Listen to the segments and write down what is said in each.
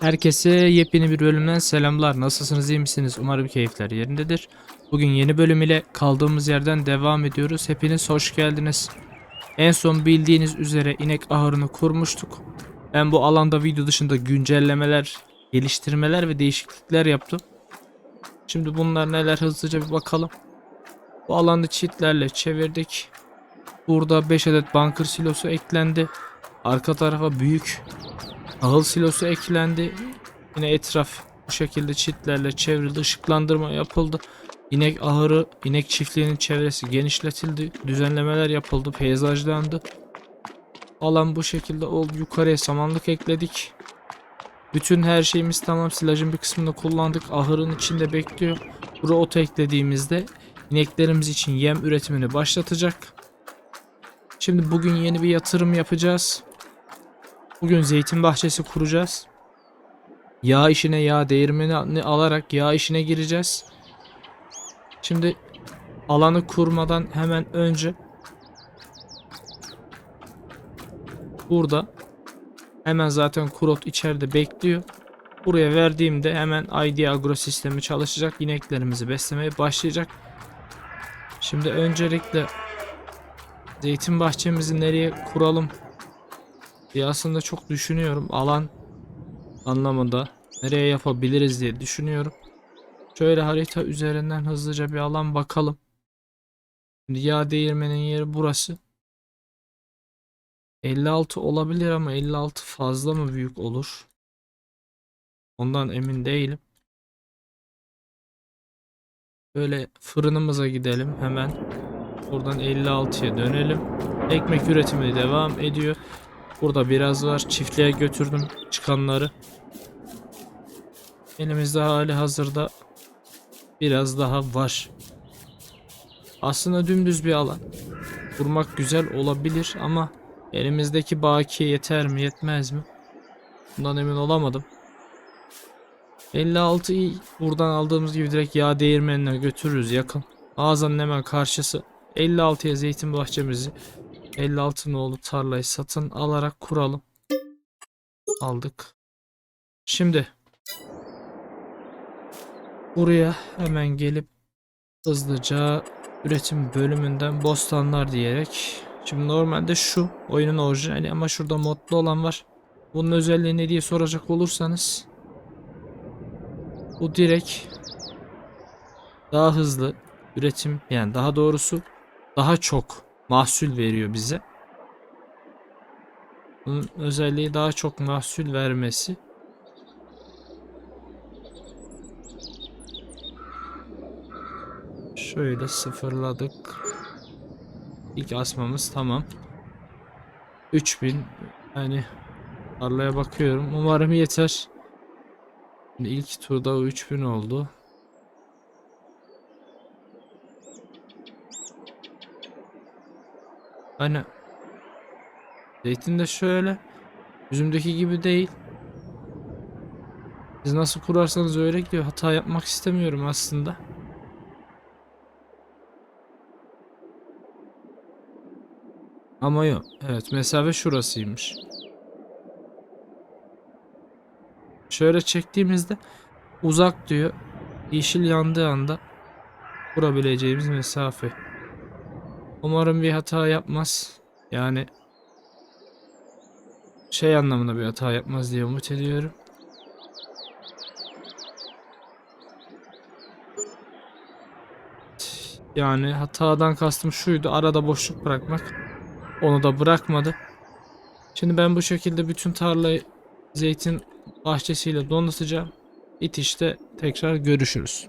Herkese yepyeni bir bölümden selamlar. Nasılsınız, iyi misiniz? Umarım keyifler yerindedir. Bugün yeni bölüm ile kaldığımız yerden devam ediyoruz. Hepiniz hoş geldiniz. En son bildiğiniz üzere inek ahırını kurmuştuk. Ben bu alanda video dışında güncellemeler, geliştirmeler ve değişiklikler yaptım. Şimdi bunlar neler hızlıca bir bakalım. Bu alanı çitlerle çevirdik. Burada 5 adet bunker silosu eklendi. Arka tarafa büyük Ahıl silosu eklendi. Yine etraf bu şekilde çitlerle çevrildi. Işıklandırma yapıldı. İnek ahırı, inek çiftliğinin çevresi genişletildi. Düzenlemeler yapıldı. Peyzajlandı. Alan bu şekilde oldu. Yukarıya samanlık ekledik. Bütün her şeyimiz tamam. Silajın bir kısmını kullandık. Ahırın içinde bekliyor. Buraya ot eklediğimizde ineklerimiz için yem üretimini başlatacak. Şimdi bugün yeni bir yatırım yapacağız. Bugün zeytin bahçesi kuracağız. Yağ işine yağ değirmeni alarak yağ işine gireceğiz. Şimdi alanı kurmadan hemen önce burada hemen zaten kurot içeride bekliyor. Buraya verdiğimde hemen ID agro sistemi çalışacak. İneklerimizi beslemeye başlayacak. Şimdi öncelikle zeytin bahçemizi nereye kuralım diye aslında çok düşünüyorum. Alan anlamında nereye yapabiliriz diye düşünüyorum. Şöyle harita üzerinden hızlıca bir alan bakalım. Şimdi yağ değirmenin yeri burası. 56 olabilir ama 56 fazla mı büyük olur? Ondan emin değilim. Böyle fırınımıza gidelim hemen. Buradan 56'ya dönelim. Ekmek üretimi devam ediyor. Burada biraz var. Çiftliğe götürdüm çıkanları. Elimizde hali hazırda biraz daha var. Aslında dümdüz bir alan. Kurmak güzel olabilir ama elimizdeki bakiye yeter mi yetmez mi? Bundan emin olamadım. 56'yı buradan aldığımız gibi direkt yağ değirmenine götürürüz yakın. Mağazanın hemen karşısı. 56'ya zeytin bahçemizi 56 nolu tarlayı satın alarak kuralım. Aldık. Şimdi buraya hemen gelip hızlıca üretim bölümünden bostanlar diyerek Şimdi normalde şu oyunun orijinali ama şurada modlu olan var. Bunun özelliği ne diye soracak olursanız bu direkt daha hızlı üretim yani daha doğrusu daha çok mahsul veriyor bize. Bunun özelliği daha çok mahsul vermesi. Şöyle sıfırladık. İlk asmamız tamam. 3000 yani tarlaya bakıyorum. Umarım yeter. İlk turda o 3000 oldu. Hani zeytin de şöyle üzümdeki gibi değil. Siz nasıl kurarsanız öyle gidiyor. Hata yapmak istemiyorum aslında. Ama yok. Evet mesafe şurasıymış. Şöyle çektiğimizde uzak diyor. Yeşil yandığı anda kurabileceğimiz mesafe. Umarım bir hata yapmaz. Yani şey anlamında bir hata yapmaz diye umut ediyorum. Yani hatadan kastım şuydu. Arada boşluk bırakmak. Onu da bırakmadı. Şimdi ben bu şekilde bütün tarlayı zeytin bahçesiyle donatacağım. İtişte tekrar görüşürüz.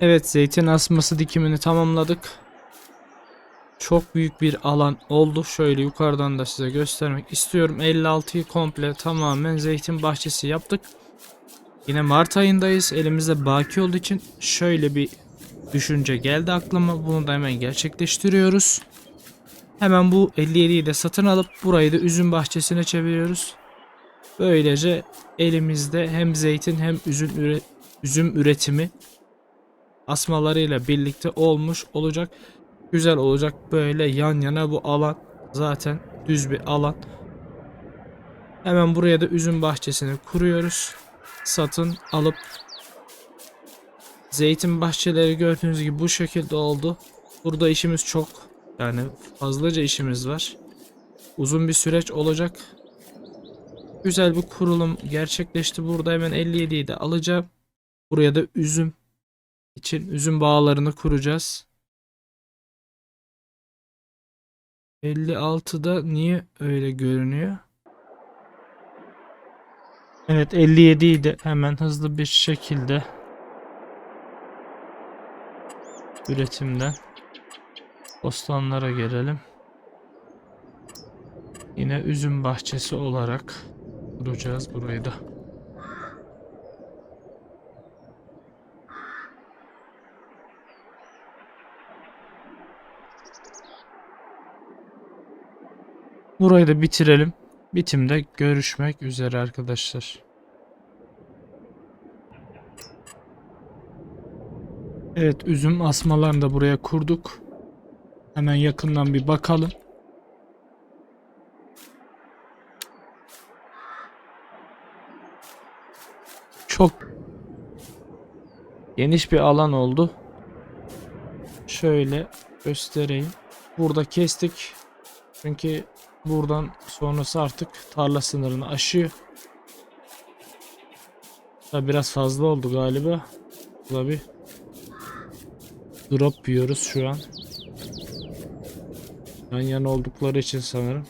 Evet zeytin asması dikimini tamamladık. Çok büyük bir alan oldu. Şöyle yukarıdan da size göstermek istiyorum. 56'yı komple tamamen zeytin bahçesi yaptık. Yine Mart ayındayız. Elimizde baki olduğu için şöyle bir düşünce geldi aklıma. Bunu da hemen gerçekleştiriyoruz. Hemen bu 57'yi de satın alıp burayı da üzüm bahçesine çeviriyoruz. Böylece elimizde hem zeytin hem üzüm, üzüm üretimi asmalarıyla birlikte olmuş olacak. Güzel olacak böyle yan yana bu alan zaten düz bir alan. Hemen buraya da üzüm bahçesini kuruyoruz. Satın alıp zeytin bahçeleri gördüğünüz gibi bu şekilde oldu. Burada işimiz çok. Yani fazlaca işimiz var. Uzun bir süreç olacak. Güzel bir kurulum gerçekleşti. Burada hemen 57'yi de alacağım. Buraya da üzüm için üzüm bağlarını kuracağız. 56'da niye öyle görünüyor? Evet 57'yi de hemen hızlı bir şekilde üretimden bostanlara gelelim. Yine üzüm bahçesi olarak kuracağız burayı da. Burayı da bitirelim. Bitimde görüşmek üzere arkadaşlar. Evet üzüm asmalarını da buraya kurduk. Hemen yakından bir bakalım. Çok geniş bir alan oldu. Şöyle göstereyim. Burada kestik. Çünkü buradan sonrası artık tarla sınırını aşıyor. Da biraz fazla oldu galiba. Burada bir drop yiyoruz şu an. Yan yana oldukları için sanırım.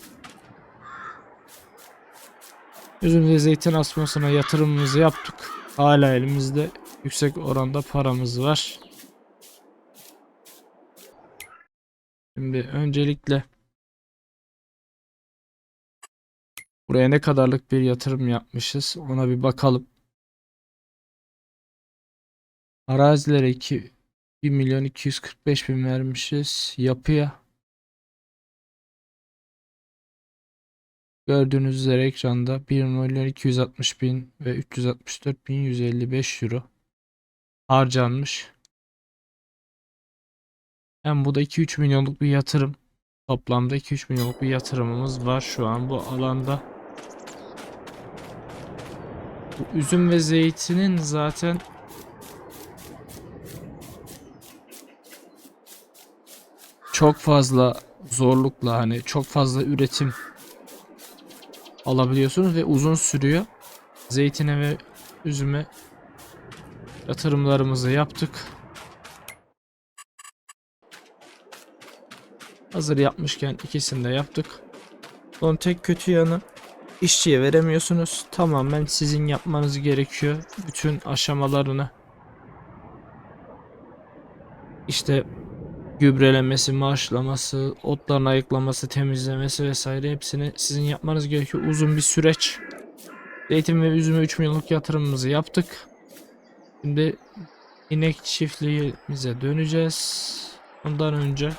Üzüm ve zeytin asmasına yatırımımızı yaptık. Hala elimizde yüksek oranda paramız var. Şimdi öncelikle buraya ne kadarlık bir yatırım yapmışız ona bir bakalım. Arazilere 2 1 milyon 245 bin vermişiz. Yapıya Gördüğünüz üzere ekranda 1 milyon 260 bin ve 364 bin 155 euro harcanmış. Hem bu da 2-3 milyonluk bir yatırım. Toplamda 2-3 milyonluk bir yatırımımız var şu an bu alanda. Bu üzüm ve zeytinin zaten çok fazla zorlukla hani çok fazla üretim alabiliyorsunuz ve uzun sürüyor. Zeytine ve üzüme yatırımlarımızı yaptık. Hazır yapmışken ikisini de yaptık. Son tek kötü yanı işçiye veremiyorsunuz. Tamamen sizin yapmanız gerekiyor. Bütün aşamalarını. İşte gübrelemesi, maaşlaması, otların ayıklaması, temizlemesi vesaire hepsini sizin yapmanız gerekiyor. Uzun bir süreç. Zeytin ve üzüme 3 milyonluk yatırımımızı yaptık. Şimdi inek çiftliğimize döneceğiz. Ondan önce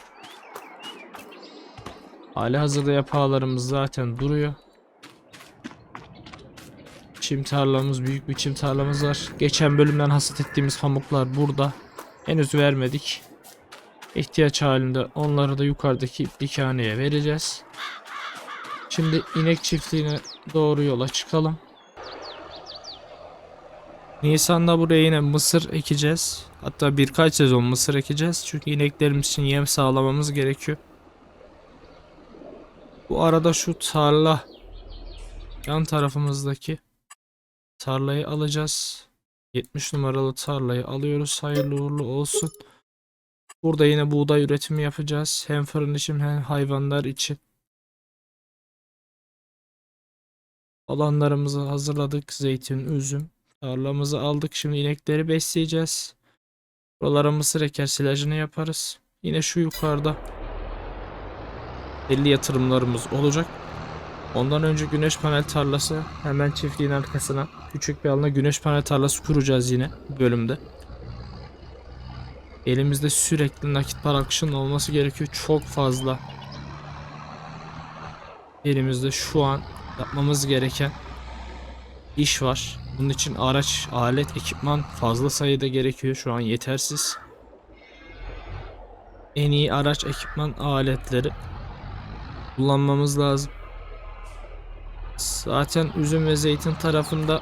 hali hazırda yapalarımız zaten duruyor. Çim tarlamız, büyük bir çim tarlamız var. Geçen bölümden hasat ettiğimiz pamuklar burada. Henüz vermedik. İhtiyaç halinde onları da yukarıdaki dikhaneye vereceğiz. Şimdi inek çiftliğine doğru yola çıkalım. Nisan'da buraya yine mısır ekeceğiz. Hatta birkaç sezon mısır ekeceğiz. Çünkü ineklerimiz için yem sağlamamız gerekiyor. Bu arada şu tarla yan tarafımızdaki tarlayı alacağız. 70 numaralı tarlayı alıyoruz. Hayırlı uğurlu olsun. Burada yine buğday üretimi yapacağız. Hem fırın için hem hayvanlar için. Alanlarımızı hazırladık. Zeytin, üzüm. Tarlamızı aldık. Şimdi inekleri besleyeceğiz. Buralara mısır eker silajını yaparız. Yine şu yukarıda 50 yatırımlarımız olacak. Ondan önce güneş panel tarlası hemen çiftliğin arkasına küçük bir alana güneş panel tarlası kuracağız yine bölümde. Elimizde sürekli nakit para akışının olması gerekiyor. Çok fazla. Elimizde şu an yapmamız gereken iş var. Bunun için araç, alet, ekipman fazla sayıda gerekiyor. Şu an yetersiz. En iyi araç, ekipman, aletleri kullanmamız lazım. Zaten üzüm ve zeytin tarafında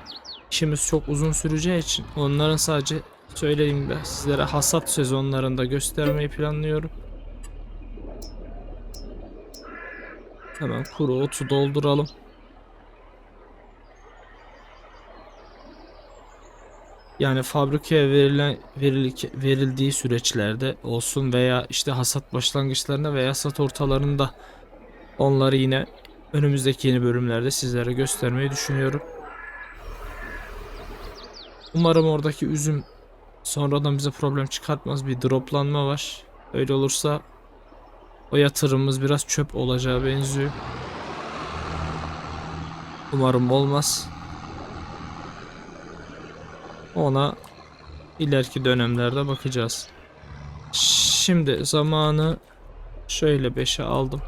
işimiz çok uzun süreceği için onların sadece söylediğim gibi sizlere hasat sezonlarında göstermeyi planlıyorum. Hemen kuru otu dolduralım. Yani fabrikaya verilen verilik, verildiği süreçlerde olsun veya işte hasat başlangıçlarında veya hasat ortalarında onları yine önümüzdeki yeni bölümlerde sizlere göstermeyi düşünüyorum. Umarım oradaki üzüm sonradan bize problem çıkartmaz. Bir droplanma var. Öyle olursa o yatırımımız biraz çöp olacağı benziyor. Umarım olmaz. Ona ileriki dönemlerde bakacağız. Şimdi zamanı şöyle 5'e aldım.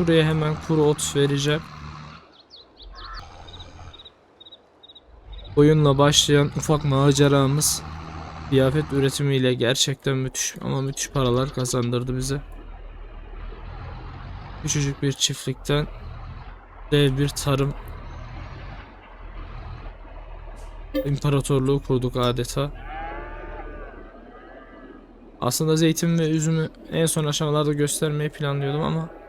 Şuraya hemen kuru ot vereceğim. Oyunla başlayan ufak maceramız kıyafet üretimiyle gerçekten müthiş ama müthiş paralar kazandırdı bize. Küçücük bir çiftlikten dev bir tarım imparatorluğu kurduk adeta. Aslında zeytin ve üzümü en son aşamalarda göstermeyi planlıyordum ama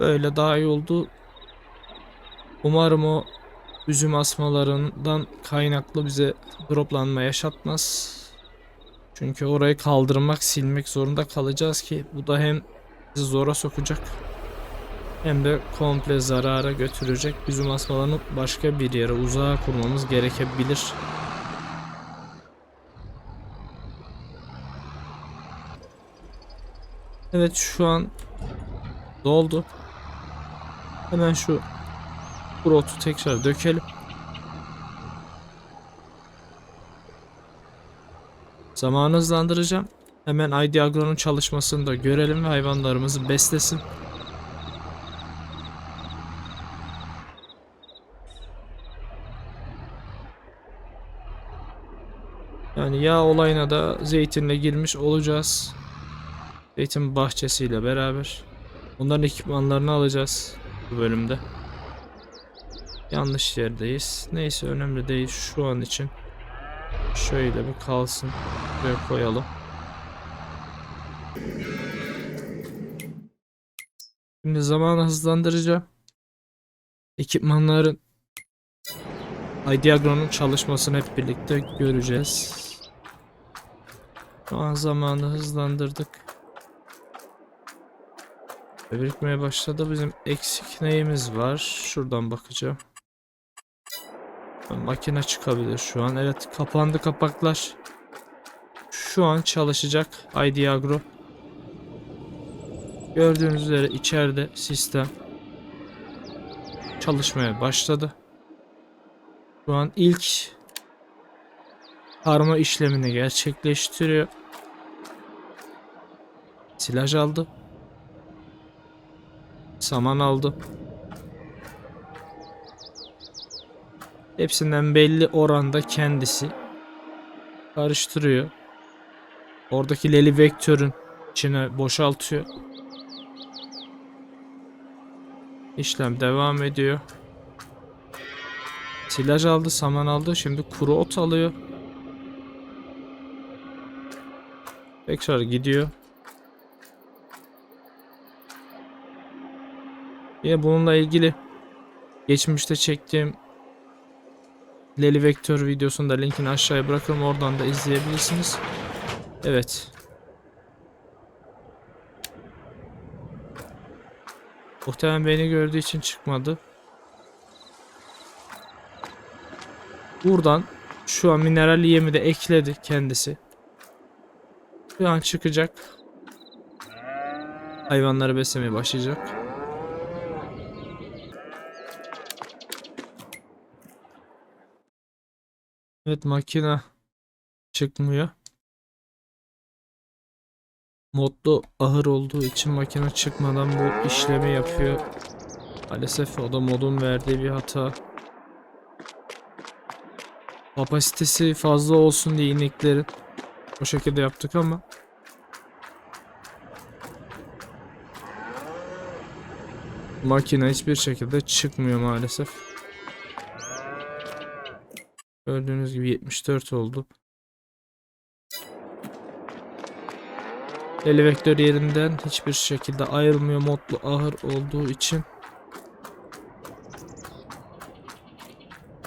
böyle daha iyi oldu. Umarım o üzüm asmalarından kaynaklı bize droplanma yaşatmaz. Çünkü orayı kaldırmak, silmek zorunda kalacağız ki bu da hem bizi zora sokacak hem de komple zarara götürecek. Üzüm asmalarını başka bir yere uzağa kurmamız gerekebilir. Evet şu an doldu. Hemen şu Brotu tekrar dökelim. Zamanı hızlandıracağım. Hemen ID Agro'nun çalışmasını da görelim ve hayvanlarımızı beslesin. Yani yağ olayına da zeytinle girmiş olacağız. Zeytin bahçesiyle beraber. Onların ekipmanlarını alacağız bu bölümde. Yanlış yerdeyiz. Neyse önemli değil şu an için. Şöyle bir kalsın. Buraya koyalım. Şimdi zamanı hızlandıracağım. Ekipmanların Idiagron'un çalışmasını hep birlikte göreceğiz. Şu an zamanı hızlandırdık. Birikmeye başladı. Bizim eksik neyimiz var? Şuradan bakacağım. Makine çıkabilir şu an. Evet kapandı kapaklar. Şu an çalışacak ID Agro. Gördüğünüz üzere içeride sistem çalışmaya başladı. Şu an ilk karma işlemini gerçekleştiriyor. Silaj aldı. Saman aldı. Hepsinden belli oranda kendisi karıştırıyor. Oradaki leli vektörün içine boşaltıyor. İşlem devam ediyor. Silaj aldı, saman aldı. Şimdi kuru ot alıyor. Tekrar gidiyor. Yine bununla ilgili geçmişte çektiğim Leli Vektör videosunu da linkini aşağıya bırakırım. Oradan da izleyebilirsiniz. Evet. Muhtemelen beni gördüğü için çıkmadı. Buradan şu an mineral yemi de ekledi kendisi. Şu an çıkacak. Hayvanları beslemeye başlayacak. Evet makine çıkmıyor. Modlu ahır olduğu için makine çıkmadan bu işlemi yapıyor. Maalesef o da modun verdiği bir hata. Kapasitesi fazla olsun diye ineklerin o şekilde yaptık ama makine hiçbir şekilde çıkmıyor maalesef. Gördüğünüz gibi 74 oldu. Eli vektör yerinden hiçbir şekilde ayrılmıyor modlu ahır olduğu için.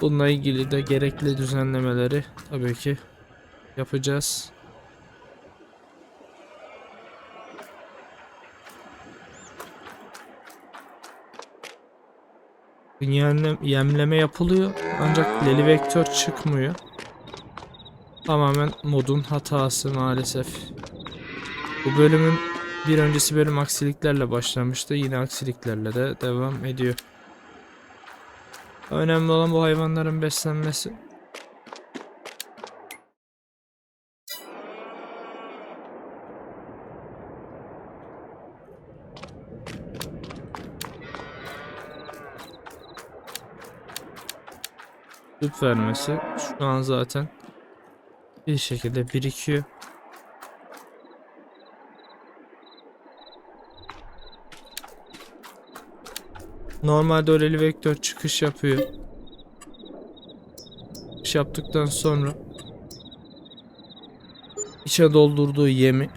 Bununla ilgili de gerekli düzenlemeleri tabii ki yapacağız. Yemleme, yapılıyor ancak leli vektör çıkmıyor. Tamamen modun hatası maalesef. Bu bölümün bir öncesi bölüm aksiliklerle başlamıştı. Yine aksiliklerle de devam ediyor. Önemli olan bu hayvanların beslenmesi. Süt vermesi şu an zaten bir şekilde birikiyor. Normalde oreli vektör çıkış yapıyor. Çıkış yaptıktan sonra içe doldurduğu yemi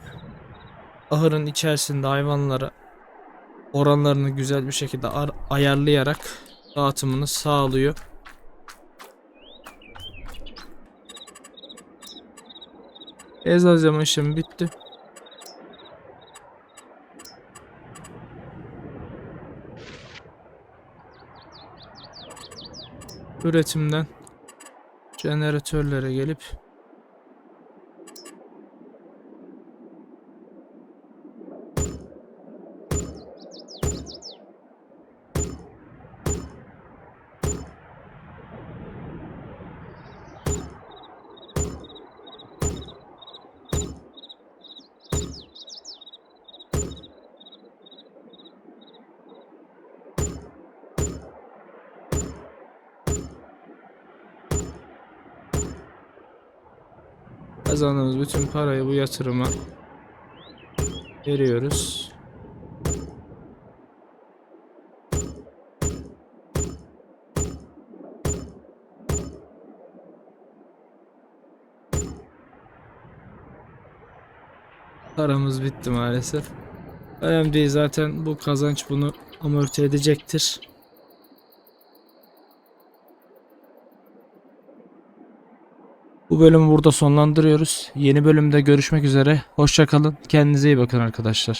ahırın içerisinde hayvanlara oranlarını güzel bir şekilde ar- ayarlayarak dağıtımını sağlıyor. Ezazlama işlemi bitti. Üretimden jeneratörlere gelip kazandığımız bütün parayı bu yatırıma veriyoruz. Paramız bitti maalesef. Önemli değil zaten bu kazanç bunu amorti edecektir. Bu bölümü burada sonlandırıyoruz. Yeni bölümde görüşmek üzere. Hoşçakalın. Kendinize iyi bakın arkadaşlar.